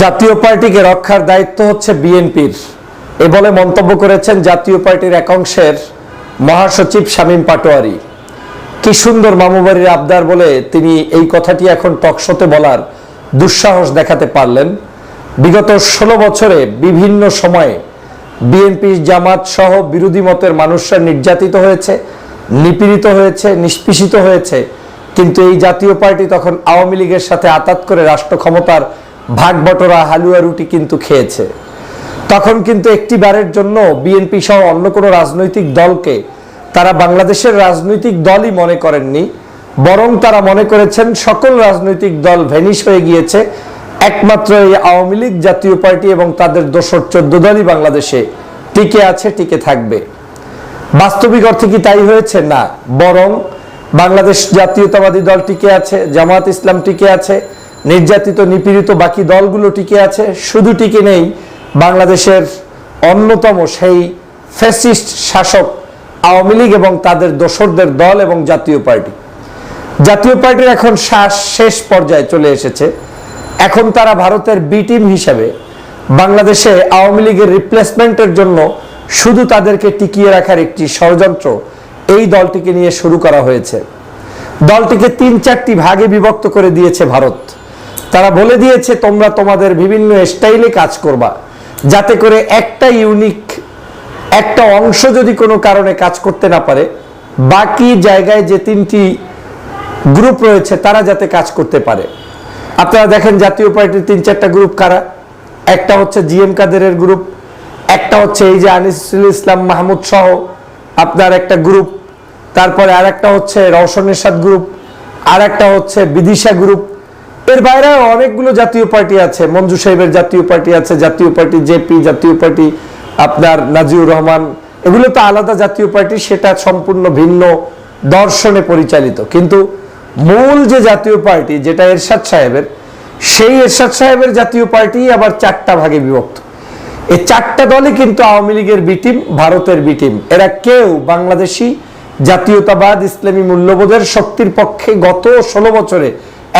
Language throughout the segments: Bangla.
জাতীয় পার্টিকে রক্ষার দায়িত্ব হচ্ছে বিএনপির। এ বলে মন্তব্য করেছেন জাতীয় পার্টির একাংশের মহাসচিব শামীম পাটোয়ারি। কি সুন্দর মামুবাড়ির আবদার বলে তিনি এই কথাটি এখন টকশোতে বলার দুঃসাহস দেখাতে পারলেন। বিগত ষোলো বছরে বিভিন্ন সময়ে বিএনপি জামাত সহ বিরোধী মতের মানুষরা নির্যাতিত হয়েছে, নিপীড়িত হয়েছে, নিষ্পিষিত হয়েছে। কিন্তু এই জাতীয় পার্টি তখন আওয়ামী লীগের সাথে আতাত করে রাষ্ট্র ক্ষমতার ভাগ বটরা হালুয়া রুটি কিন্তু খেয়েছে। তখন কিন্তু একটি বারের জন্য বিএনপি সহ অন্য কোনো রাজনৈতিক দলকে তারা বাংলাদেশের রাজনৈতিক দলই মনে করেননি, বরং তারা মনে করেছেন সকল রাজনৈতিক দল ভেনিশ হয়ে গিয়েছে, একমাত্র এই আওয়ামী লীগ জাতীয় পার্টি এবং তাদের দোসর চোদ্দ দলই বাংলাদেশে টিকে আছে, টিকে থাকবে। বাস্তবিক অর্থে কি তাই হয়েছে? না, বরং বাংলাদেশ জাতীয়তাবাদী দল টিকে আছে, জামাত ইসলাম টিকে আছে নির্যাতিত, নিপীড়িত বাকি দলগুলো টিকে আছে। শুধু টিকে নেই, বাংলাদেশের অন্যতম সেই ফ্যাসিস্ট শাসক আওয়ামী লীগ এবং তাদের দোসরদের দল এবং জাতীয় পার্টি। জাতীয় পার্টির এখন শ্বাস শেষ পর্যায়ে চলে এসেছে। এখন তারা ভারতের বি টিম হিসেবে বাংলাদেশে আওয়ামী লীগের রিপ্লেসমেন্টের জন্য শুধু তাদেরকে টিকিয়ে রাখার একটি ষড়যন্ত্র এই দলটিকে নিয়ে শুরু করা হয়েছে। দলটিকে তিন চারটি ভাগে বিভক্ত করে দিয়েছে ভারত। তারা বলে দিয়েছে, তোমরা তোমাদের বিভিন্ন স্টাইলে কাজ করবা। যাতে করে একটা ইউনিক একটা অংশ যদি কোনো কারণে কাজ করতে না পারে, বাকি জায়গায় যে তিনটি গ্রুপ রয়েছে, তারা যাতে কাজ করতে পারে। আপনারা দেখেন, জাতীয় পার্টির তিন চারটা গ্রুপ কারা? একটা হচ্ছে জিএম কাদেরের গ্রুপ একটা হচ্ছে এই যে আনিসুল ইসলাম মাহমুদ সহ আপনার একটা গ্রুপ তারপরে আর একটা হচ্ছে রওশন এরশাদ গ্রুপ আর একটা হচ্ছে বিদিশা গ্রুপ এর বাইরে অনেকগুলো জাতীয় পার্টি আছে। মঞ্জু সাহেবের জাতীয় পার্টি আছে, জাতীয় পার্টি জেপি, জাতীয় পার্টি আপনার নাজিউর রহমান। এগুলো তো আলাদা জাতীয় পার্টি, সেটা সম্পূর্ণ ভিন্ন দর্শনে পরিচালিত। কিন্তু মূল যে জাতীয় পার্টি, যেটা এরশাদ সাহেবের, সেই এরশাদ সাহেবের জাতীয় পার্টি আবার চারটা ভাগে বিভক্ত। এই চারটা দলই কিন্তু আওয়ামী লীগের বিটিম ভারতের বিটিম এরা কেউ বাংলাদেশি জাতীয়তাবাদ, ইসলামী মূল্যবোধের শক্তির পক্ষে গত ষোলো বছরে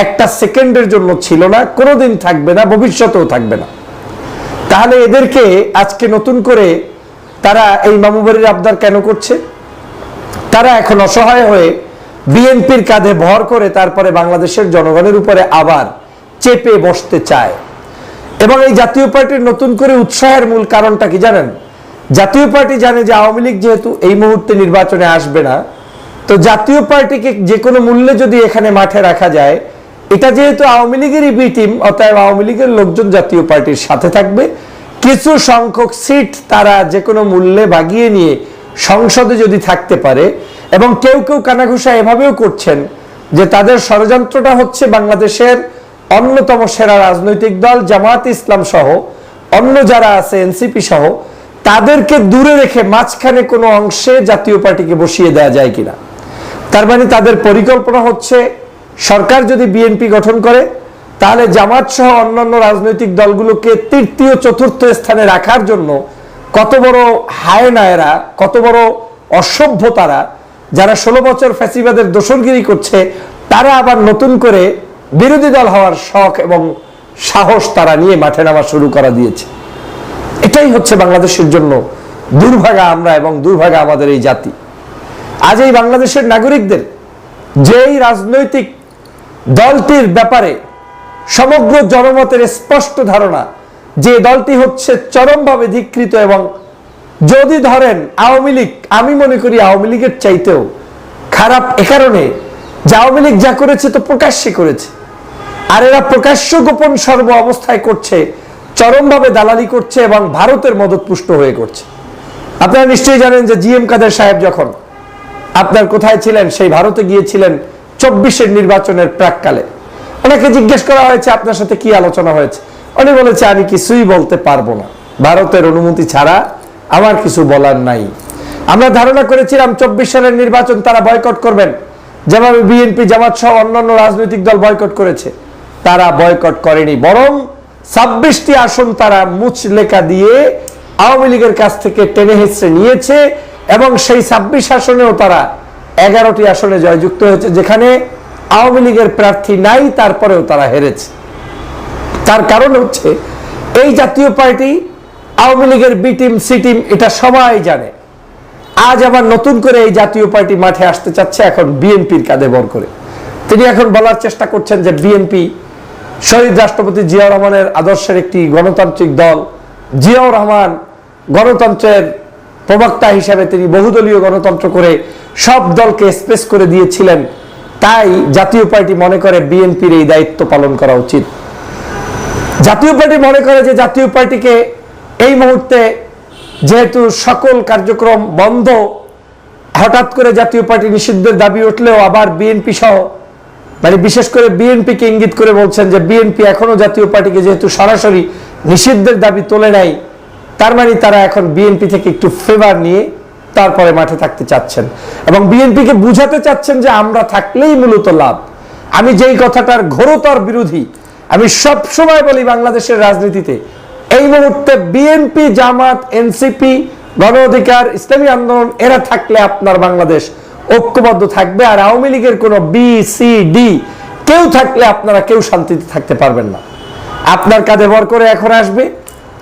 একটা সেকেন্ডের জন্য ছিল না, কোনোদিন থাকবে না, ভবিষ্যতেও থাকবে না। তাহলে এদেরকে আজকে নতুন করে তারা এই মামুবাড়ির আবদার কেন করছে? তারা এখন অসহায় হয়ে বিএনপির কাঁধে ভর করে তারপরে বাংলাদেশের জনগণের উপরে আবার চেপে বসতে চায়। এবং এই জাতীয় পার্টির নতুন করে উৎসাহের মূল কারণটা কি জানেন? জাতীয় পার্টি জানে যে আওয়ামী লীগ যেহেতু এই মুহূর্তে নির্বাচনে আসবে না, তো জাতীয় পার্টিকে যে কোনো মূল্যে যদি এখানে মাঠে রাখা যায় এটা যেহেতু আওয়ামী লীগেরই বি টিম অতএব আওয়ামী লীগের লোকজন জাতীয় পার্টির সাথে থাকবে। কিছু সংখ্যক সিট তারা যে কোনো মূল্যে ভাগিয়ে নিয়ে সংসদে যদি থাকতে পারে, এবং কেউ কেউ কানাঘুষা এভাবেও করছেন যে তাদের ষড়যন্ত্রটা হচ্ছে বাংলাদেশের অন্যতম সেরা রাজনৈতিক দল জামাত ইসলাম সহ অন্য যারা আছে এনসিপি সহ, তাদেরকে দূরে রেখে মাঝখানে কোনো অংশে জাতীয় পার্টিকে বসিয়ে দেওয়া যায় কিনা। তার মানে তাদের পরিকল্পনা হচ্ছে সরকার যদি বিএনপি গঠন করে, তাহলে জামাত সহ অন্যান্য রাজনৈতিক দলগুলোকে তৃতীয়, চতুর্থ স্থানে রাখার জন্য কত বড় হায়নায়রা কত বড় অসভ্য তারা, যারা ষোলো বছর ফ্যাসিবাদের দোসরগিরি করছে, তারা আবার নতুন করে বিরোধী দল হওয়ার শখ এবং সাহস তারা নিয়ে মাঠে নামা শুরু করা দিয়েছে। এটাই হচ্ছে বাংলাদেশের জন্য দুর্ভাগা আমরা এবং দুর্ভাগা আমাদের এই জাতি। আজ এই বাংলাদেশের নাগরিকদের যেই রাজনৈতিক দলটির ব্যাপারে সমগ্র জনমতের স্পষ্ট ধারণা যে দলটি হচ্ছে চরমভাবে ধিকৃত এবং যদি ধরেন আওয়ামী লীগ, আমি মনে করি আওয়ামী লীগের চাইতেও খারাপ এ কারণে যে আওয়ামী লীগ যা করেছে তো প্রকাশ্যে করেছে। আর এরা প্রকাশ্য গোপন সর্ব অবস্থায় করছে, চরমভাবে দালালি করছে এবং ভারতের মদতপুষ্ট হয়ে করছে। আপনারা নিশ্চয়ই জানেন যে জি এম কাদের সাহেব যখন আপনার কোথায় ছিলেন, সেই ভারতে গিয়েছিলেন চব্বিশের নির্বাচনের প্রাককালে। ওনাকে জিজ্ঞেস করা হয়েছে, আপনার সাথে কি আলোচনা হয়েছে? উনি বলেছে, আমি কিছুই বলতে পারব না। ভারতের অনুমতি ছাড়া আমার কিছু বলার নাই। আমরা ধারণা করেছিলাম, চব্বিশ সালের নির্বাচন তারা বয়কট করবেন। যেভাবে বিএনপি, জামাত সহ অন্যান্য রাজনৈতিক দল বয়কট করেছে, তারা বয়কট করেনি। বরং ছাব্বিশটি আসন তারা মুচ লেখা দিয়ে আওয়ামী লীগের কাছ থেকে টেনে হেসড়ে নিয়েছে এবং সেই ছাব্বিশ আসনেও তারা এগারোটি আসনে জয়যুক্ত হয়েছে, যেখানে আওয়ামী লীগের প্রার্থী নাই, তারপরেও তারা হেরেছে। তার কারণ হচ্ছে, এই জাতীয় পার্টি, আওয়ামী লীগের বি টিম, সি টিম, এটা সবাই জানে। আজ আবার নতুন করে এই জাতীয় পার্টি মাঠে আসতে চাচ্ছে এখন বিএনপির কাঁধে বর করে। তিনি এখন বলার চেষ্টা করছেন যে বিএনপি, শহীদ রাষ্ট্রপতি জিয়াউর রহমানের আদর্শের একটি গণতান্ত্রিক দল, জিয়াউর রহমান গণতন্ত্রের প্রবক্তা হিসাবে তিনি বহুদলীয় গণতন্ত্র করে সব দলকে স্পেস করে দিয়েছিলেন। তাই জাতীয় পার্টি মনে করে বিএনপির এই দায়িত্ব পালন করা উচিত। জাতীয় পার্টি মনে করে যে জাতীয় পার্টিকে এই মুহূর্তে যেহেতু সকল কার্যক্রম বন্ধ, হঠাৎ করে জাতীয় পার্টি নিষিদ্ধের দাবি উঠলেও আবার বিএনপি সহ মানে বিশেষ করে বিএনপিকে ইঙ্গিত করে বলছেন যে বিএনপি এখনও জাতীয় পার্টিকে যেহেতু সরাসরি নিষিদ্ধের দাবি তোলে নাই তার মানে তারা এখন বিএনপি থেকে একটু ফেভার নিয়ে তারপরে মাঠে থাকতে চাচ্ছেন। এবং বিএনপিকে বুঝাতে চাচ্ছেন যে আমরা থাকলেই মূলত লাভ। আমি যেই কথাটার ঘোরতর বিরোধী, আমি সব সময় বলি বাংলাদেশের রাজনীতিতে, এই মুহূর্তে বিএনপি জামাত এনসিপি গণ অধিকার, ইসলামী আন্দোলন, এরা থাকলে আপনার বাংলাদেশ ঐক্যবদ্ধ থাকবে আর আওয়ামী লীগের কোনো বি সি ডি কেউ থাকলে আপনারা কেউ শান্তিতে থাকতে পারবেন না। আপনার কাঁধে ভর করে এখন আসবে।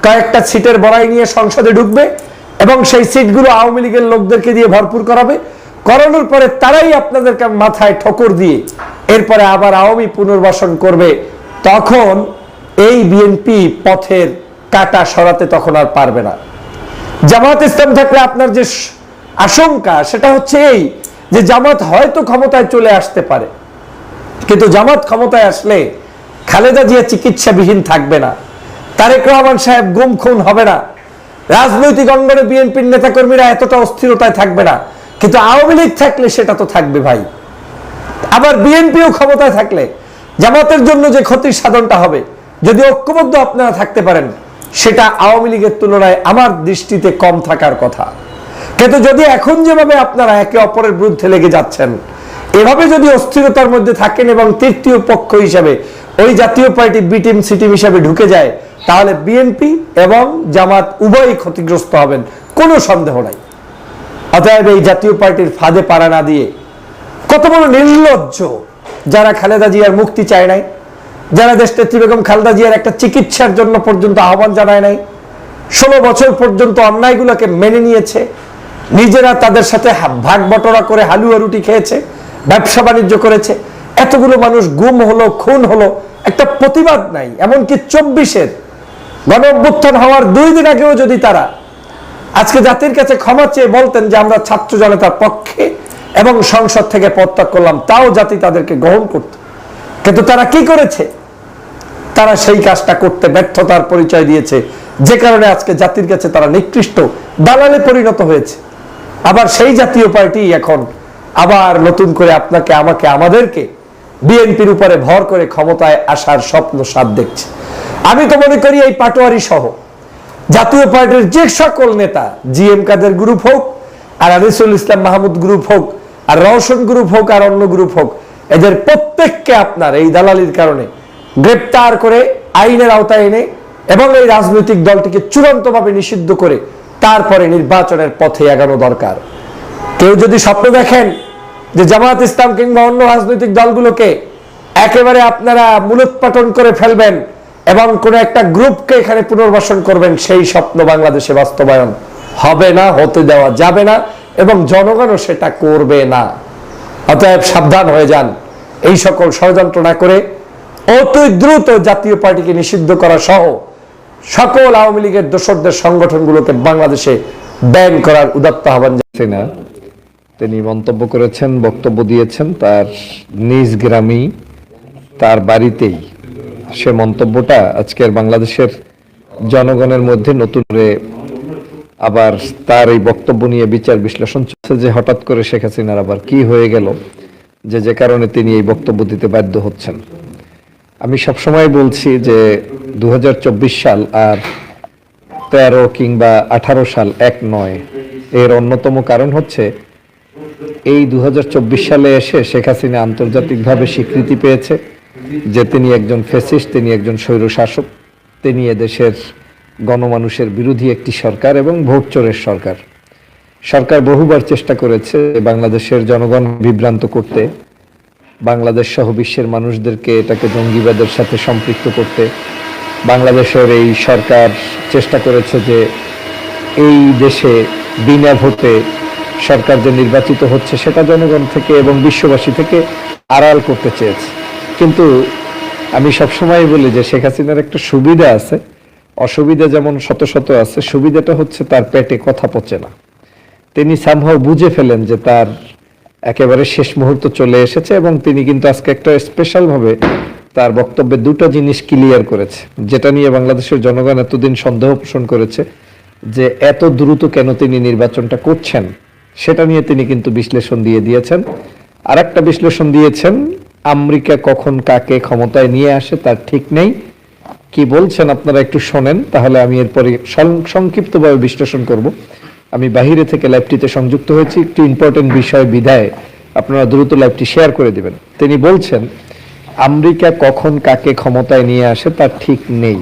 কয়েকটা সিটের বড়াই নিয়ে সংসদে ঢুকবে এবং সেই সিটগুলো আওয়ামী লীগের লোকদেরকে দিয়ে ভরপুর করাবে। করানোর পরে তারাই আপনাদেরকে মাথায় ঠকর দিয়ে এরপরে আবার আওয়ামী পুনর্বাসন করবে। তখন এই বিএনপি পথের কাটা সরাতে তখন আর পারবে না। জামাত ইসলাম থাকলে আপনার যে আশঙ্কা, সেটা হচ্ছে এই যে জামাত হয়তো ক্ষমতায় চলে আসতে পারে। কিন্তু জামাত ক্ষমতায় আসলে খালেদা জিয়া চিকিৎসাবিহীন থাকবে না। তারেক রহমান সাহেব গুম খুন হবে না। রাজনৈতিক অঙ্গনে বিএনপির নেতাকর্মীরা এতটা অস্থিরতায় থাকবে না। কিন্তু আওয়ামী লীগ থাকলে সেটা তো থাকবে ভাই। আবার বিএনপিও ক্ষমতায় থাকলে জামাতের জন্য যে ক্ষতির সাধনটা হবে, যদি ঐক্যবদ্ধ আপনারা থাকতে পারেন, সেটা আওয়ামী লীগের তুলনায় আমার দৃষ্টিতে কম থাকার কথা। কিন্তু যদি এখন যেভাবে আপনারা একে অপরের বিরুদ্ধে লেগে যাচ্ছেন এভাবে যদি অস্থিরতার মধ্যে থাকেন এবং তৃতীয় পক্ষ হিসাবে ওই Jatiya Party B team, C team হিসাবে ঢুকে যায়, তাহলে বিএনপি এবং জামাত উভয়ই ক্ষতিগ্রস্ত হবেন। কোনো সন্দেহ নাই। অতএব এই জাতীয় পার্টির ফাঁদে পাড়া না দিয়ে কত বড় নির্লজ্জ যারা খালেদা জিয়ার মুক্তি চায় নাই, যারা দেশনেত্রী বেগম খালেদা জিয়ার একটা চিকিৎসার জন্য পর্যন্ত আহ্বান জানায় নাই, ষোলো বছর পর্যন্ত অন্যায়গুলোকে মেনে নিয়েছে, নিজেরা তাদের সাথে ভাগ বটরা করে হালুয়া রুটি খেয়েছে ব্যবসা বাণিজ্য করেছে। এতগুলো মানুষ গুম হলো, খুন হলো, একটা প্রতিবাদ নাই। এমনকি চব্বিশের গণ অভ্যুত্থান হওয়ার দুই দিন আগেও যদি তারা আজকে জাতির কাছে ক্ষমা চেয়ে বলতেন যে আমরা ছাত্র জনতার পক্ষে এবং সংসদ থেকে পদত্যাগ করলাম, তাও জাতি তাদেরকে গ্রহণ করত। কিন্তু তারা কি করেছে? তারা সেই কাজটা করতে ব্যর্থতার পরিচয় দিয়েছে। যে কারণে আজকে জাতির কাছে তারা নিকৃষ্ট, দালালে পরিণত হয়েছে। আবার সেই জাতীয় পার্টি এখন আবার নতুন করে আপনাকে, আমাকে, আমাদেরকে বিএনপির উপরে ভর করে ক্ষমতায় আসার স্বপ্ন সাপ দেখছে। আমি তো মনে করি এই পাটোয়ারি সহ জাতীয় পার্টির যে সকল নেতা জি এম কাদের গ্রুপ হোক, আর আনিসুল ইসলাম মাহমুদ গ্রুপ হোক, আর রওশন গ্রুপ হোক, আর অন্য গ্রুপ হোক, এদের প্রত্যেককে আপনার এই দালালির কারণে গ্রেপ্তার করে আইনের আওতায় এনে এবং এই রাজনৈতিক দলটিকে চূড়ান্তভাবে নিষিদ্ধ করে তারপরে নির্বাচনের পথে এগানো দরকার। কেউ যদি স্বপ্ন দেখেন যে জামাত ইসলাম কিংবা অন্য রাজনৈতিক দলগুলোকে একেবারে আপনারা মূলোৎপাটন করে ফেলবেন এবং কোন একটা গ্রুপকে এখানে পুনর্বাসন করবেন, সেই স্বপ্ন বাংলাদেশে বাস্তবায়ন হবে না, হতে দেওয়া যাবে না এবং জনগণও সেটা করবে না। অতএব সাবধান হয়ে যান। এই সকল ষড়যন্ত্র না করে অতি দ্রুত জাতীয় পার্টিকে নিষিদ্ধ করা সহ সকল আওয়ামী লীগের দোসরদের সংগঠনগুলোকে বাংলাদেশে ব্যান করার উদাত্ত আহ্বান হাসিনা তিনি মন্তব্য করেছেন, বক্তব্য দিয়েছেন তার নিজ গ্রামেই তার বাড়িতেই। সে মন্তব্যটা আজকের বাংলাদেশের জনগণের মধ্যে নতুন করে আবার তার এই বক্তব্য নিয়ে বিচার বিশ্লেষণ চলছে যে হঠাৎ করে শেখ হাসিনার আবার কি হয়ে গেল, যে যে কারণে তিনি এই বক্তব্য দিতে বাধ্য হচ্ছেন। আমি সবসময় বলছি যে দু হাজার চব্বিশ সাল আর তেরো কিংবা আঠারো সাল এক নয়। এর অন্যতম কারণ হচ্ছে এই দু হাজার চব্বিশ সালে এসে শেখ হাসিনা আন্তর্জাতিকভাবে স্বীকৃতি পেয়েছে যে তিনি একজন ফেসিস্ট তিনি একজন স্বৈরশাসক তিনি এদেশের গণমানুষের বিরোধী একটি সরকার এবং ভোট চোরের সরকার। সরকার বহুবার চেষ্টা করেছে বাংলাদেশের জনগণ বিভ্রান্ত করতে, বাংলাদেশ সহ বিশ্বের মানুষদেরকে এটাকে জঙ্গিবাদের সাথে সম্পৃক্ত করতে। বাংলাদেশের এই সরকার চেষ্টা করেছে যে এই দেশে বিনা ভোটে সরকার যে নির্বাচিত হচ্ছে সেটা জনগণ থেকে এবং বিশ্ববাসী থেকে আড়াল করতে চেয়েছে। কিন্তু আমি সবসময় বলি যে শেখ হাসিনার একটা সুবিধা আছে। অসুবিধা যেমন শত শত আছে, সুবিধাটা হচ্ছে তার পেটে কথা পচে না। তিনি সামহাও বুঝে ফেলেন যে তার একেবারে শেষ মুহূর্ত চলে এসেছে এবং তিনি কিন্তু আজকে একটা স্পেশাল ভাবে তার বক্তব্যে দুটো জিনিস ক্লিয়ার করেছে, যেটা নিয়ে বাংলাদেশের জনগণ এতদিন সন্দেহ পোষণ করেছে যে এত দ্রুত কেন তিনি নির্বাচনটা করছেন। সেটা নিয়ে তিনি কিন্তু বিশ্লেষণ দিয়ে দিয়েছেন। আর একটা বিশ্লেষণ দিয়েছেন, আমেরিকা কখন কাকে ক্ষমতায় নিয়ে আসে তার ঠিক নেই। কি বলছেন আপনারা একটু শোনেন, তাহলে আমি এরপরে সংক্ষিপ্তভাবে বিশ্লেষণ করব। আমি বাহিরে থেকে লাইভটিতে সংযুক্ত হয়েছি, একটু ইম্পর্টেন্ট বিষয় বিধায় আপনারা দ্রুত লাইভটি শেয়ার করে দিবেন। তিনি বলছেন, আমেরিকা কখন কাকে ক্ষমতায় নিয়ে আসে তার ঠিক নেই।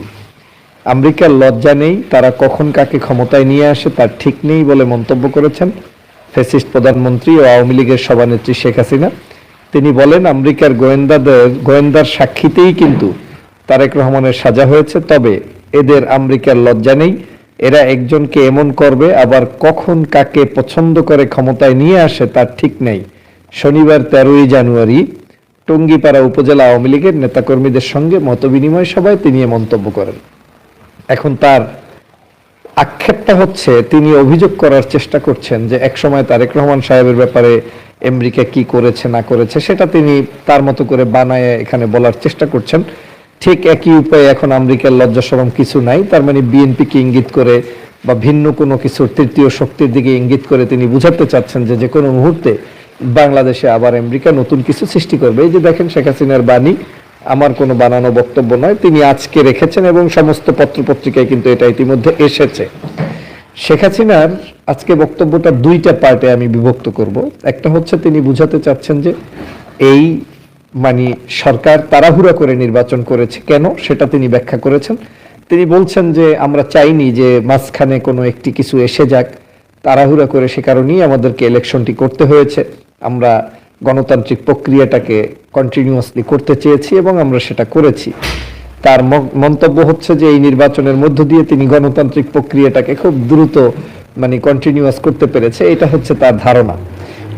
আমেরিকার লজ্জা নেই, তারা কখন কাকে ক্ষমতায় নিয়ে আসে তার ঠিক নেই বলে মন্তব্য করেছেন। ফেসিস্ট প্রধানমন্ত্রী ও আওয়ামী লীগের সভানেত্রী শেখ হাসিনা। তিনি বলেন, আমেরিকার গোয়েন্দাদের, গোয়েন্দার সাক্ষীতেই কিন্তু তারেক রহমানের সাজা হয়েছে। তবে এদের আমেরিকার লজ্জা নেই। এরা একজনকে এমন করবে, আবার কখন কাকে পছন্দ করে ক্ষমতায় নিয়ে আসে তার ঠিক নেই। শনিবার তেরোই জানুয়ারি টঙ্গিপাড়া উপজেলা আওয়ামী লীগের নেতাকর্মীদের সঙ্গে মতবিনিময় সভায় তিনি এ মন্তব্য করেন। এখন তার আক্ষেপটা হচ্ছে, তিনি অভিযোগ করার চেষ্টা করছেন যে একসময় তারেক রহমান সাহেবের ব্যাপারে আমেরিকা কি করেছে, না করেছে, সেটা তিনি তার মতো করে বানায় এখানে বলার চেষ্টা করছেন। ঠিক একই উপায়ে এখন আমেরিকার লজ্জা সরম কিছু নাই, তার মানে বিএনপিকে ইঙ্গিত করে বা ভিন্ন কোনো কিছু তৃতীয় শক্তির দিকে ইঙ্গিত করে তিনি বুঝাতে চাচ্ছেন যে যে কোনো মুহূর্তে বাংলাদেশে আবার আমেরিকা নতুন কিছু সৃষ্টি করবে। এই যে দেখেন শেখ হাসিনার বাণী আমার কোনো বানানো বক্তব্য নয়, তিনি আজকে রেখেছেন এবং সমস্ত পত্রপত্রিকায় কিন্তু এটা ইতিমধ্যে এসেছে। শেখ হাসিনার আজকে বক্তব্যটা দুইটা পার্টে আমি বিভক্ত করব। একটা হচ্ছে তিনি বুঝাতে চাচ্ছেন যে এই মানে সরকার তাড়াহুড়া করে নির্বাচন করেছে কেন, সেটা তিনি ব্যাখ্যা করেছেন। তিনি বলছেন যে আমরা চাইনি যে মাঝখানে কোনো একটি কিছু এসে যাক। তাড়াহুড়া করে সে কারণেই আমাদেরকে ইলেকশনটি করতে হয়েছে। আমরা গণতান্ত্রিক প্রক্রিয়াটাকে কন্টিনিউয়াসলি করতে চেয়েছি এবং আমরা সেটা করেছি। তার মন্তব্য হচ্ছে যে এই নির্বাচনের মধ্য দিয়ে তিনি গণতান্ত্রিক প্রক্রিয়াটাকে খুব দ্রুত মানে কন্টিনিউয়াস করতে পেরেছে, এটা হচ্ছে তার ধারণা।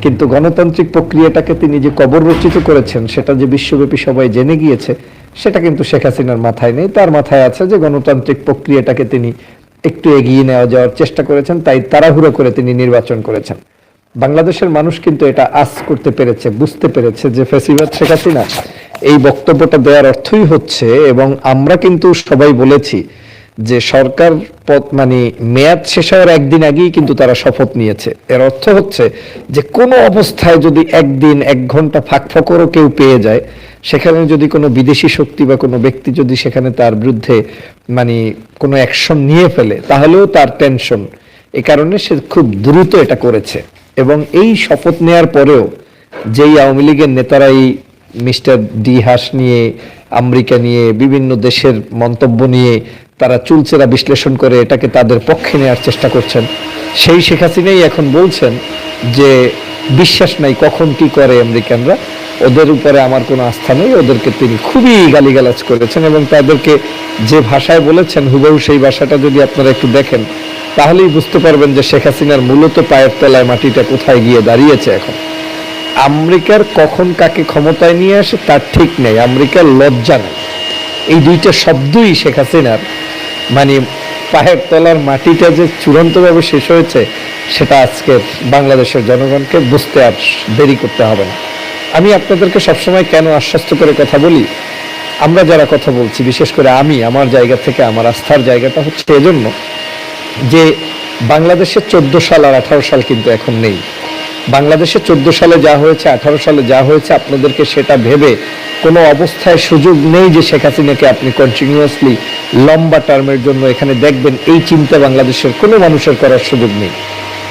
কিন্তু গণতান্ত্রিক প্রক্রিয়াটাকে তিনি যে কবর রচিত করেছেন, সেটা যে বিশ্বব্যাপী সবাই জেনে গিয়েছে, সেটা কিন্তু শেখ হাসিনার মাথায় নেই। তার মাথায় আছে যে গণতান্ত্রিক প্রক্রিয়াটাকে তিনি একটু এগিয়ে নেওয়া যাওয়ার চেষ্টা করেছেন, তাই তাড়াহুড়ো করে তিনি নির্বাচন করেছেন। বাংলাদেশের মানুষ কিন্তু এটা আজ করতে পেরেছে, বুঝতে পেরেছে যে ফেসিবাদ শেখ হাসিনা এই বক্তব্যটা দেওয়ার অর্থই হচ্ছে এবং আমরা কিন্তু সবাই বলেছি যে সরকার পদ মানে মেয়াদ শেষ হওয়ার একদিন আগেই কিন্তু তারা শপথ নিয়েছে। এর অর্থ হচ্ছে যে কোনো অবস্থায় যদি একদিন, এক ঘণ্টা ফাঁক ফকরও কেউ পেয়ে যায়, সেখানে যদি কোনো বিদেশি শক্তি বা কোনো ব্যক্তি যদি সেখানে তার বিরুদ্ধে মানে কোনো অ্যাকশন নিয়ে ফেলে, তাহলেও তার টেনশন এ কারণে সে খুব দ্রুত এটা করেছে। এবং এই শপথ নেয়ার পরেও যেই আওয়ামী লীগের নেতারা এই মিস্টার ডি হাস নিয়ে, আমেরিকা নিয়ে, বিভিন্ন দেশের মন্তব্য নিয়ে তারা চুলচেরা বিশ্লেষণ করে এটাকে তাদের পক্ষে নেওয়ার চেষ্টা করছেন, সেই শেখ হাসিনাই এখন বলছেন যে বিশ্বাস নাই কখন কি করে আমেরিকানরা, ওদের উপরে আমার কোনো আস্থা নেই, ওদেরকে তিনি খুবই গালিগালাজ করেছেন এবং তাদেরকে যে ভাষায় বলেছেন, হুবহু সেই ভাষাটা যদি আপনারা একটু দেখেন তাহলেই বুঝতে পারবেন যে শেখ হাসিনার মূলত পায়ের তলায় মাটিটা কোথায় গিয়ে দাঁড়িয়েছে এখন। আমেরিকার কখন কাকে ক্ষমতায় নিয়ে আসে তার ঠিক নেই, আমেরিকার লজ্জা নেই। এই দুইটা শব্দই শেখ হাসিনার মানে পায়ের তলার মাটিটা যে চূড়ান্তভাবে শেষ হয়েছে, সেটা আজকের বাংলাদেশের জনগণকে বুঝতে আর দেরি করতে হবে না। আমি আপনাদেরকে সবসময় কেন আশ্বস্ত করে কথা বলি? আমরা যারা কথা বলছি, বিশেষ করে আমি, আমার জায়গা থেকে, আমার আস্থার জায়গাটা হচ্ছে এজন্য যে বাংলাদেশে চোদ্দ সাল আর আঠারো সাল কিন্তু এখন নেই। বাংলাদেশে চোদ্দ সালে যা হয়েছে, আঠারো সালে যা হয়েছে, আপনাদেরকে সেটা ভেবে কোনো অবস্থায় সুযোগ নেই যে শেখ হাসিনাকে আপনি কন্টিনিউয়াসলি লম্বা টার্মের জন্য এখানে দেখবেন। এই চিন্তা বাংলাদেশের কোনো মানুষের করার সুযোগ নেই।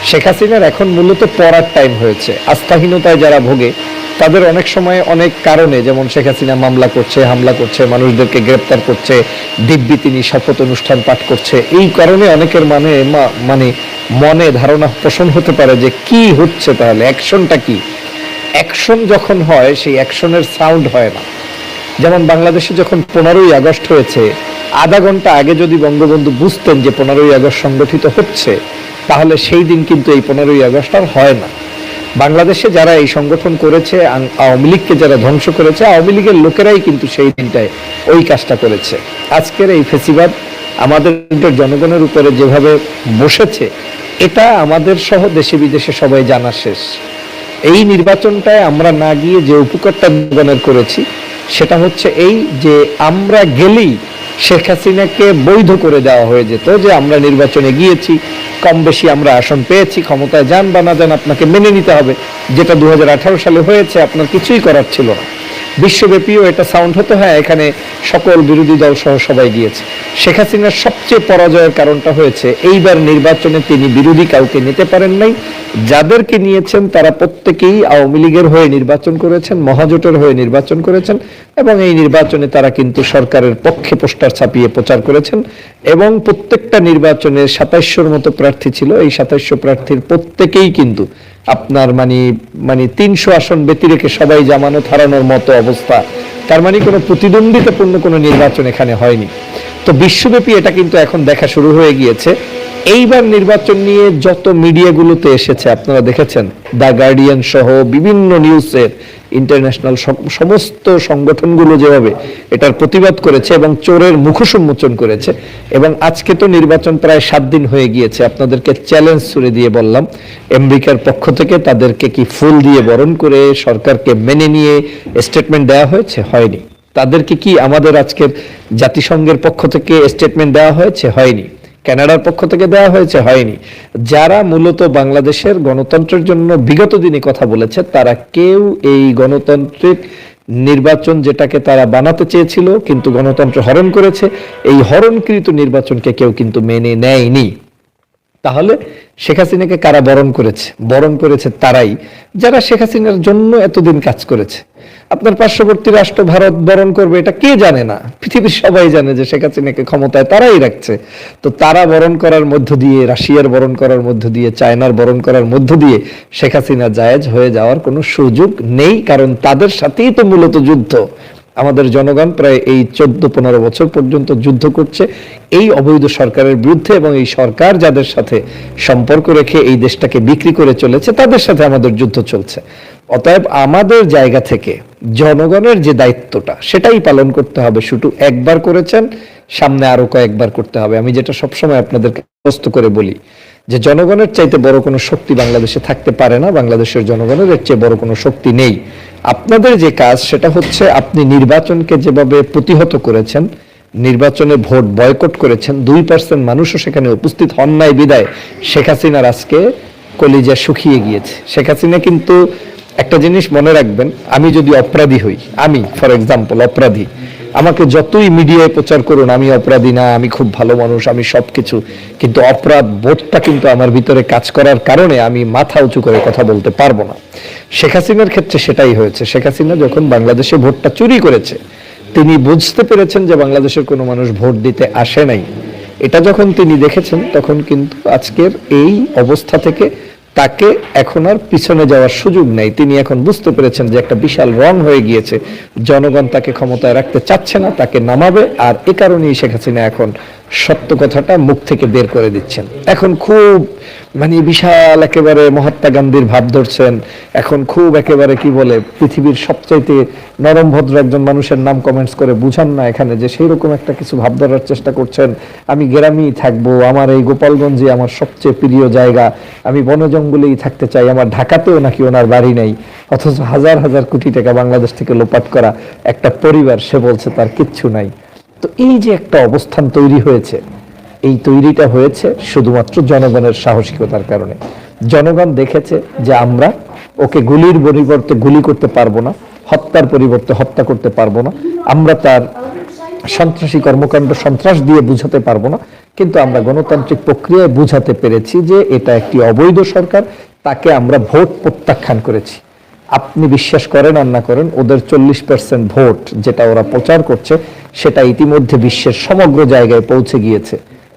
শেখ হাসিনার এখন মূলত পড়ার টাইম হয়েছে। আস্থাহীনতায় যারা ভোগে তাদের অনেক সময় অনেক কারণে, যেমন শেখ হাসিনা মামলা করছে, হামলা করছে, মানুষদেরকে গ্রেপ্তার করছে, দিব্যি তিনি শপথ অনুষ্ঠান পাঠ করছে। এই কারণে অনেকের মানে মানে মনে ধারণা পোষণ হতে পারে যে কি হচ্ছে তাহলে, অ্যাকশনটা কি? অ্যাকশন যখন হয়, সেই অ্যাকশনের সাউন্ড হয় না। যেমন বাংলাদেশে যখন পনেরোই আগস্ট হয়েছে, আধা ঘণ্টা আগে যদি বঙ্গবন্ধু বুঝতেন যে পনেরোই আগস্ট সংগঠিত হচ্ছে, তাহলে সেই দিন কিন্তু এই পনেরোই আগস্ট আর হয় না। বাংলাদেশে যারা এই সংগঠন করেছে আওয়ামী লীগকে যারা ধ্বংস করেছে, আওয়ামী লীগের লোকেরাই কিন্তু সেই দিনটায় ওই কাজটা করেছে। আজকের এই ফেসিবাদ আমাদের জনগণের উপরে যেভাবে বসেছে, এটা আমাদের সহ দেশে বিদেশে সবাই জানা শেষ। এই নির্বাচনটায় আমরা না গিয়ে যে উপকারটা জনগণের করেছি, সেটা হচ্ছে এই যে আমরা গেলেই শেখ হাসিনাকে বৈধ করে দেওয়া হয়ে যেত যে আমরা নির্বাচনে গিয়েছি কম বেশি আমরা আসন পেয়েছি, ক্ষমতায় যান বা না যান আপনাকে মেনে নিতে হবে। যেটা দু হাজার আঠারো সালে হয়েছে, আপনার কিছুই করার ছিল না। বিশ্বব্যাপীও এটা সাউন্ড হতো হ্যাঁ এখানে সকল বিরোধী দল সহ সবাই গিয়েছে। শেখ হাসিনার সবচেয়ে পরাজয়ের কারণটা হয়েছে, এইবার নির্বাচনে তিনি বিরোধী কাউকে নিতে পারেন নাই। যাদেরকে নিয়েছেন তারা প্রত্যেকেই আওয়ামী লীগের হয়ে নির্বাচন করেছেন, মহাজোটের হয়ে নির্বাচন করেছেন এবং এই নির্বাচনে তারা কিন্তু সরকারের পক্ষে পোস্টার ছাপিয়ে প্রচার করেছেন এবং প্রত্যেকটা নির্বাচনে সাতাইশোর মতো প্রার্থী ছিল। এই সাতাইশো প্রার্থীর প্রত্যেকেই কিন্তু আপনার মানে মানে তিনশো আসন ব্যতি রেখে সবাই জামানত হারানোর মতো অবস্থা। তার মানে কোনো প্রতিদ্বন্দ্বিতাপূর্ণ কোনো নির্বাচন এখানে হয়নি। তো বিশ্বব্যাপী এটা কিন্তু এখন দেখা শুরু হয়ে গিয়েছে। এইবার নির্বাচন নিয়ে যত মিডিয়াগুলোতে এসেছে, আপনারা দেখেছেন, দ্য গার্ডিয়ান সহ বিভিন্ন নিউজের ইন্টারন্যাশনাল সমস্ত সংগঠনগুলো যেভাবে এটার প্রতিবাদ করেছে এবং চোরের মুখোশ করেছে এবং আজকে তো নির্বাচন প্রায় সাত দিন হয়ে গিয়েছে, আপনাদেরকে চ্যালেঞ্জ ছুড়ে দিয়ে বললাম, আমেরিকার পক্ষ থেকে তাদেরকে কি ফুল দিয়ে বরণ করে সরকারকে মেনে নিয়ে স্টেটমেন্ট দেওয়া হয়েছে? হয়নি। তাদেরকে কি আমাদের আজকের জাতিসংঘের পক্ষ থেকে স্টেটমেন্ট দেওয়া হয়েছে? হয়নি। কানাডার পক্ষ থেকে দেওয়া হয়েছে, হয়নি। যারা মূলত বাংলাদেশের গণতন্ত্রের জন্য বিগত দিনে কথা বলেছে, তারা কেউ এই গণতান্ত্রিক নির্বাচন যেটাকে তারা বানাতে চেয়েছিল, কিন্তু গণতন্ত্র হরণ করেছে, এই হরণকৃত নির্বাচনকে কেউ কিন্তু মেনে নেয়নি। তাহলে শেখ হাসিনাকে কারা বরণ করেছে? বরণ করেছে তারাই। যারা শেখ হাসিনার জন্য এতদিন কাজ করেছে আপনার পার্শ্ববর্তী রাষ্ট্র ভারত বরণ করবে, এটা কে জানে না? পৃথিবীর সবাই জানে যে শেখ হাসিনাকে ক্ষমতায় তারাই রাখছে। তো তারা বরণ করার মধ্য দিয়ে, রাশিয়ার বরণ করার মধ্য দিয়ে, চায়নার বরণ করার মধ্য দিয়ে শেখ হাসিনা জায়েজ হয়ে যাওয়ার কোনো সুযোগ নেই, কারণ তাদের সাথেই তো মূলত যুদ্ধ। আমাদের জনগণ প্রায় এই চোদ্দ পনেরো বছর পর্যন্ত যুদ্ধ করছে। এই অবৈধ সরকারের বিরুদ্ধে এবং এই সরকার যাদের সাথে সম্পর্ক রেখে এই দেশটাকে বিক্রি করে চলেছে, তাদের সাথে আমাদের যুদ্ধ চলছে। অতএব আমাদের জায়গা থেকে জনগণের যে দায়িত্বটা, সেটাই পালন করতে হবে। শুধু একবার করেছেন, সামনে আরও কয়েকবার করতে হবে। আমি যেটা সবসময় আপনাদেরকে প্রস্ত করে বলি, যে জনগণের চাইতে বড় কোনো শক্তি বাংলাদেশে থাকতে পারে না, বাংলাদেশের জনগণের এর চেয়ে বড় কোনো শক্তি নেই। আপনাদের যে কাজ, সেটা হচ্ছে আপনি নির্বাচনকে যেভাবে প্রতিহত করেছেন, নির্বাচনে ভোট বয়কট করেছেন, দুই পার্সেন্ট মানুষও সেখানে উপস্থিত হন নাই বিদায়। শেখ হাসিনার আজকে কলিজা শুকিয়ে গিয়েছে। শেখ হাসিনা কিন্তু একটা জিনিস মনে রাখবেন, আমি যদি অপরাধী হই, আমি ফর এক্সাম্পল অপরাধী, আমাকে যতই মিডিয়ায় প্রচার করুন, আমি অপরাধী না, আমি খুব ভালো মানুষ, আমি সবকিছু, কিন্তু অপরাধ বোধটা কিন্তু আমার ভিতরে কাজ করার কারণে আমি মাথা উঁচু করে কথা বলতে পারব না। শেখ হাসিনার ক্ষেত্রে সেটাই হয়েছে। শেখ হাসিনা যখন বাংলাদেশে ভোটটা চুরি করেছে, তিনি বুঝতে পেরেছেন যে বাংলাদেশের কোনো মানুষ ভোট দিতে আসে নাই। এটা যখন তিনি দেখেছেন, তখন কিন্তু আজকের এই অবস্থা থেকে তাকে এখন আর পিছনে যাওয়ার সুযোগ নেই। তিনি এখন বুঝতে পেরেছেন যে একটা বিশাল রং হয়ে গিয়েছে। জনগণ তাকে ক্ষমতায় রাখতে চাচ্ছে না, তাকে নামাবে আর এ কারণেই শেখ হাসিনা এখন সত্য কথাটা মুখ থেকে বের করে দিচ্ছেন। এখন খুব মানে বিশাল একেবারে মহাত্মা গান্ধীর ভাব ধরছেন। এখন খুব একেবারে কি বলে, পৃথিবীর সবচাইতে নরম ভদ্র একজন মানুষের নাম কমেন্টস করে বুঝান না এখানে যে সেই রকম একটা কিছু ভাব ধরার চেষ্টা করছেন। আমি গ্রামেই থাকব, আমার এই গোপালগঞ্জে আমার সবচেয়ে প্রিয় জায়গা। আমি বন জঙ্গলেই থাকতে চাই, আমার ঢাকাতেও নাকি ওনার বাড়ি নেই। অথচ হাজার হাজার কোটি টাকা বাংলাদেশ থেকে লোপাট করা একটা পরিবার, সে বলছে তার কিচ্ছু নাই। তো এই যে একটা অবস্থান তৈরি হয়েছে এই তৈরিটা হয়েছে শুধুমাত্র জনগণের সাহসিকতার কারণে। জনগণ দেখেছে যে আমরা ওকে গুলির পরিবর্তে গুলি করতে পারব না, হত্যার পরিবর্তে হত্যা করতে পারব না, আমরা তার সন্ত্রাসী কর্মকাণ্ড সন্ত্রাস দিয়ে বুঝাতে পারব না, কিন্তু আমরা গণতান্ত্রিক প্রক্রিয়ায় বুঝাতে পেরেছি যে এটা একটি অবৈধ সরকার, তাকে আমরা ভোট প্রত্যাখ্যান করেছি। আপনি বিশ্বাস করেন আর না করেন, ওদের চল্লিশ পার্সেন্ট ভোট যেটা ওরা প্রচার করছে, সেটা ইতিমধ্যে বিশ্বের সমগ্র জায়গায় পৌঁছে গিয়েছে।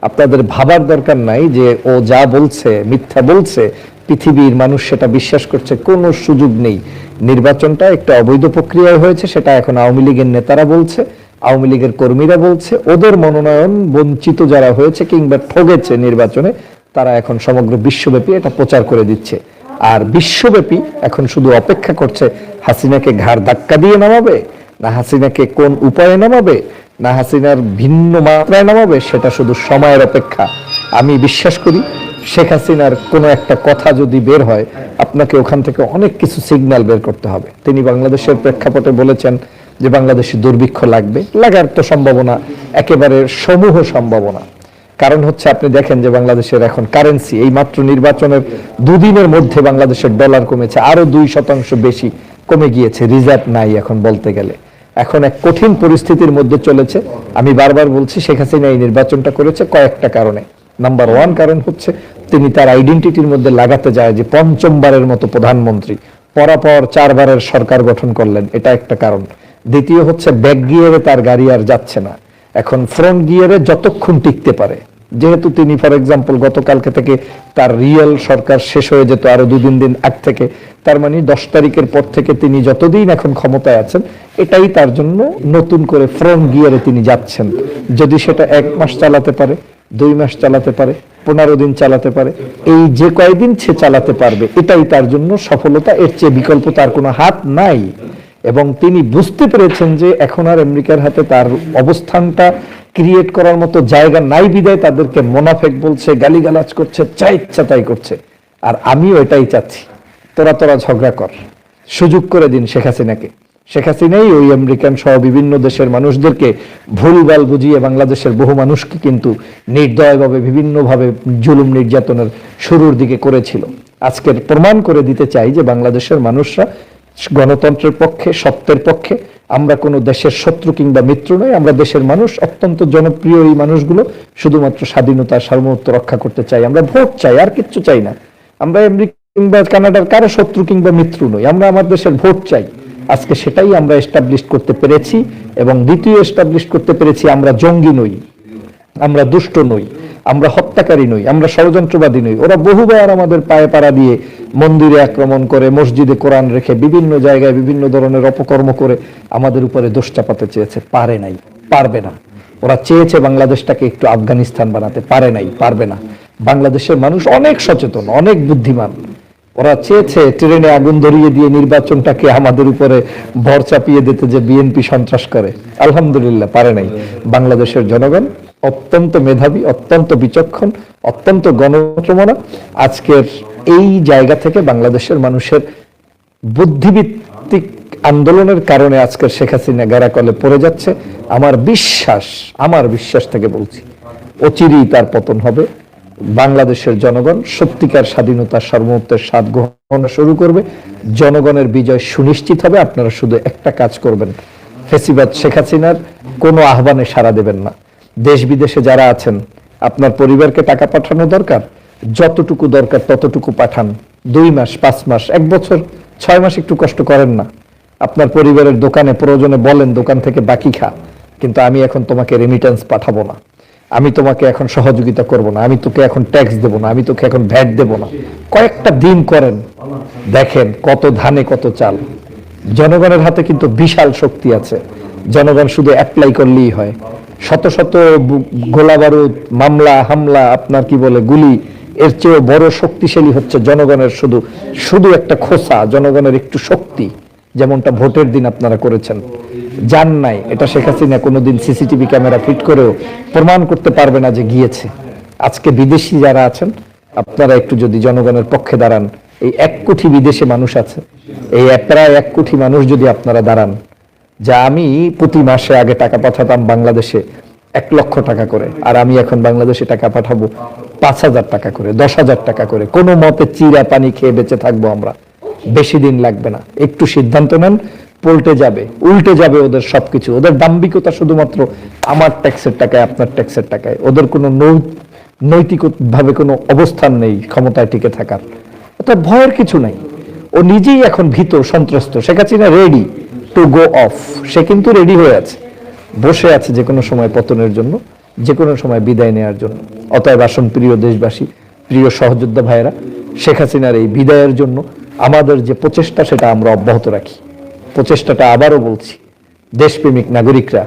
আপনাদের ভাবার দরকার নাই যে ও যা বলছে, মিথ্যা বলছে, পৃথিবীর মানুষ সেটা বিশ্বাস করছে, কোনো সুযোগ নেই। নির্বাচনটা একটা অবৈধ প্রক্রিয়ায় হয়েছে, সেটা এখন আওয়ামী লীগের নেতারা বলছে, আওয়ামী লীগের কর্মীরা বলছে, ওদের মনোনয়ন বঞ্চিত যারা হয়েছে কিংবা ঠগেছে নির্বাচনে, তারা এখন সমগ্র বিশ্বব্যাপী এটা প্রচার করে দিচ্ছে। আর বিশ্বব্যাপী এখন শুধু অপেক্ষা করছে, হাসিনাকে ঘাড় ধাক্কা দিয়ে নামাবে না হাসিনাকে কোন উপায়ে নামাবে, না হাসিনার ভিন্ন মাত্রায় নামাবে, সেটা শুধু সময়ের অপেক্ষা। আমি বিশ্বাস করি, শেখ হাসিনার কোনো একটা কথা যদি বের হয়, আপনাকে ওখান থেকে অনেক কিছু সিগন্যাল বের করতে হবে। তিনি বাংলাদেশের প্রেক্ষাপটে বলেছেন যে বাংলাদেশে দুর্ভিক্ষ লাগবে। লাগার তো সম্ভাবনা, একেবারে সমূহ সম্ভাবনা। কারণ হচ্ছে আপনি দেখেন যে বাংলাদেশের এখন কারেন্সি এই মাত্র নির্বাচনের দুদিনের মধ্যে বাংলাদেশের ডলার কমেছে, আরও দুই শতাংশ বেশি কমে গিয়েছে রিজার্ভ নাই এখন বলতে গেলে। এখন এক কঠিন পরিস্থিতির মধ্যে চলেছে। আমি বারবার বলছি, শেখ হাসিনা এই নির্বাচনটা করেছে কয়েকটা কারণে। নাম্বার ওয়ান কারণ হচ্ছে, তিনি তার আইডেন্টিটির মধ্যে লাগাতে যায় যে পঞ্চমবারের মতো প্রধানমন্ত্রী। পরাপর চারবারের সরকার গঠন করলেন, এটা একটা কারণ। দ্বিতীয় হচ্ছে ব্যাক গিয়ারে তার গাড়ি আর যাচ্ছে না। এখন ফ্রন্ট গিয়ারে যতক্ষণ টিকতে পারে যেহেতু তিনি ফর এক্সাম্পল গতকালকে থেকে তার রিয়েল সরকার শেষ হয়ে যেত আরও দুদিন দিন আগ থেকে, তার মানে দশ তারিখের পর থেকে তিনি যতদিন এখন ক্ষমতায় আছেন, এটাই তার জন্য নতুন করে ফ্রন্ট গিয়ারে তিনি যাচ্ছেন। যদি সেটা এক মাস চালাতে পারে, দুই মাস চালাতে পারে, পনেরো দিন চালাতে পারে, এই যে কয়দিন সে চালাতে পারবে, এটাই তার জন্য সফলতা, এর চেয়ে বিকল্প তার কোনো হাত নাই। এবং তিনি বুঝতে পেরেছেন যে এখন আর আমেরিকার হাতে তার অবস্থানটা ক্রিয়েট করার মতো জায়গা নাই বিদায়, তাদেরকে মোনাফেক বলছে, গালিগালাজ করছে চা ইচ্ছা তাই করছে। আর আমিও এটাই চাচ্ছি। তোরা তোরা ঝগড়া কর। সুযোগ করে দিন শেখ হাসিনাকে। শেখ হাসিনাই ওই আমেরিকান সহ বিভিন্ন দেশের মানুষদেরকে ভুলভাল বুঝিয়ে বাংলাদেশের বহু মানুষকে কিন্তু নির্দয়ভাবে, বিভিন্নভাবে জুলুম নির্যাতনের শুরুর দিকে করেছিল। আজকের প্রমাণ করে দিতে চাই যে বাংলাদেশের মানুষরা গণতন্ত্রের পক্ষে, সত্যের পক্ষে আমরা কোনো দেশের শত্রু কিংবা মিত্র নই, আমরা দেশের মানুষ, অত্যন্ত জনপ্রিয় এই মানুষগুলো শুধুমাত্র স্বাধীনতা, সার্বভৌমত্ব রক্ষা করতে চাই। আমরা ভোট চাই, আর কিচ্ছু চাই না। আমরা কিংবা কানাডার কারও শত্রু কিংবা মিত্র নই, আমরা আমার দেশের ভোট চাই। আজকে সেটাই আমরা এস্টাবলিশ করতে পেরেছি এবং দ্বিতীয় এস্টাবলিশ করতে পেরেছি, আমরা জঙ্গি নই, আমরা দুষ্ট নই। আমরা হত্যাকারী নই, আমরা ষড়যন্ত্রবাদী নই। ওরা বহুবার আমাদের পায়ে পাড়া দিয়ে মন্দিরে আক্রমণ করে, মসজিদে কোরআন রেখে, বিভিন্ন জায়গায় বিভিন্ন ধরনের অপকর্ম করে আমাদের উপরে দোষ চাপাতে চেয়েছে। পারে নাই, পারবে না। ওরা চেয়েছে বাংলাদেশটাকে একটু আফগানিস্তান বানাতে, পারে নাই, পারবে না। বাংলাদেশের মানুষ অনেক সচেতন, অনেক বুদ্ধিমান। ওরা চেয়েছে ট্রেনে আগুন ধরিয়ে দিয়ে নির্বাচনটাকে আমাদের উপরে ভর চাপিয়ে দিতে যে বিএনপি সন্ত্রাস করে। আলহামদুলিল্লাহ, পারে নাই। বাংলাদেশের জনগণ অত্যন্ত মেধাবী, অত্যন্ত বিচক্ষণ, অত্যন্ত গণপ্রমনা আজকের এই জায়গা থেকে বাংলাদেশের মানুষের বুদ্ধিভিত্তিক আন্দোলনের কারণে আজকের শেখ হাসিনা গারাকলে পড়ে যাচ্ছে। আমার বিশ্বাস আমার বিশ্বাস থেকে বলছি, অচিরেই তার পতন হবে। বাংলাদেশের জনগণ সত্যিকার স্বাধীনতা সার্বভৌমত্বের স্বাদ গ্রহণ শুরু করবে। জনগণের বিজয় সুনিশ্চিত হবে। আপনারা শুধু একটা কাজ করবেন, ফেসিবাদ শেখ হাসিনার কোনো আহ্বানে সাড়া দেবেন না। দেশ বিদেশে যারা আছেন, আপনার পরিবারকে টাকা পাঠানো দরকার? যতটুকু দরকার ততটুকু পাঠান। দুই মাস, পাঁচ মাস, এক বছর, ছয় মাস একটু কষ্ট করেন না। আপনার পরিবারের দোকানে প্রয়োজনে বলেন, দোকান থেকে বাকি খা। কিন্তু আমি এখন তোমাকে রেমিটেন্স পাঠাবো না। আমি তোমাকে এখন সহযোগিতা করব না। আমি তোকে এখন ট্যাক্স দেব না। আমি তোকে এখন ভ্যাট দেব না। কয়েকটা দিন করেন। দেখেন কত ধানে কত চাল। জনগণের হাতে কিন্তু বিশাল শক্তি আছে। জনগণ শুধু অ্যাপ্লাই করলেই হয়। শত শত গোলা বারুদ মামলা, হামলা, আপনার কি বলে গুলি, এর চেয়েও বড় শক্তিশালী হচ্ছে জনগণের শুধু শুধু একটা খোসা, জনগণের একটু শক্তি, যেমনটা ভোটের দিন আপনারা করেছেন। যান নাই, এটা শেখ হাসিনা কোনোদিন সিসিটিভি ক্যামেরা ফিট করেও প্রমাণ করতে পারবে না যে গিয়েছে। আজকে বিদেশি যারা আছেন, আপনারা একটু যদি জনগণের পক্ষে দাঁড়ান, এই এক কোটি বিদেশে মানুষ আছে, এই প্রায় এক কোটি মানুষ যদি আপনারা দাঁড়ান যা আমি প্রতি মাসে আগে টাকা পাঠাতাম বাংলাদেশে এক লক্ষ টাকা করে, আর আমি এখন বাংলাদেশে টাকা পাঠাবো পাঁচ হাজার টাকা করে, দশ হাজার টাকা করে। কোনো মতে চিরা পানি খেয়ে বেঁচে থাকব আমরা। বেশি দিন লাগবে না। একটু সিদ্ধান্ত নেন, পল্টে যাবে, উল্টে যাবে ওদের সবকিছু। ওদের দাম্ভিকতা শুধুমাত্র আমার ট্যাক্সের টাকায়, আপনার ট্যাক্সের টাকায়। ওদের কোনো নৈতিক ভাবে কোনো অবস্থান নেই ক্ষমতায় টিকে থাকার। অর্থাৎ ভয়ের কিছু নাই। ও নিজেই এখন ভীত, সন্ত্রস্ত। Sheikh Hasina ready to go off সে কিন্তু রেডি হয়ে আছে, বসে আছে যে কোনো সময় পতনের জন্য, যে কোনো সময় বিদায় নেওয়ার জন্য। অতএব আসন প্রিয় দেশবাসী, প্রিয় সহযোদ্ধা ভাইয়েরা, শেখ হাসিনার এই বিদায়ের জন্য আমাদের যে প্রচেষ্টা, সেটা আমরা অব্যাহত রাখি। প্রচেষ্টাটা আবারও বলছি, দেশপ্রেমিক নাগরিকরা,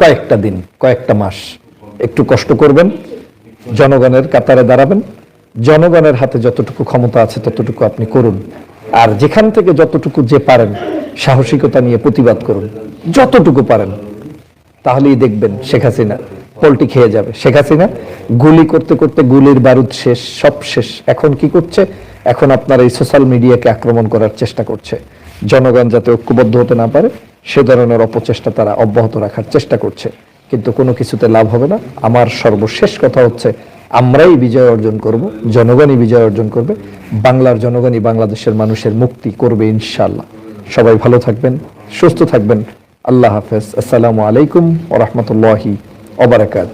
কয়েকটা দিন, কয়েকটা মাস, একটু কষ্ট করবেন, জনগণের কাতারে দাঁড়াবেন, জনগণের হাতে যতটুকু ক্ষমতা আছে ততটুকু আপনি করুন। আর যেখান থেকে যতটুকু যে পারেন সাহসিকতা নিয়ে প্রতিবাদ করুন। যতটুকু পারেন, তাহলেই দেখবেন শেখ হাসিনা পোল্টি খেয়ে যাবে। শেখ হাসিনা গুলি করতে করতে গুলির বারুদ শেষ, সব শেষ। এখন কি করছে? এখন আপনার এই সোশ্যাল মিডিয়াকে আক্রমণ করার চেষ্টা করছে। জনগণ যাতে ঐক্যবদ্ধ হতে না পারে, সে ধরনের অপচেষ্টা তারা অব্যাহত রাখার চেষ্টা করছে। কিন্তু কোনো কিছুতে লাভ হবে না। আমার সর্বশেষ কথা হচ্ছে আমরাই বিজয় অর্জন করব, জনগণই বিজয় অর্জন করবে, বাংলার জনগণই বাংলাদেশের মানুষের মুক্তি করবে ইনশাল্লাহ সবাই ভালো থাকবেন, সুস্থ থাকবেন। আল্লাহ হাফেজ। আসসালামু আলাইকুম ও রহমতুল্লাহি অবরাকাত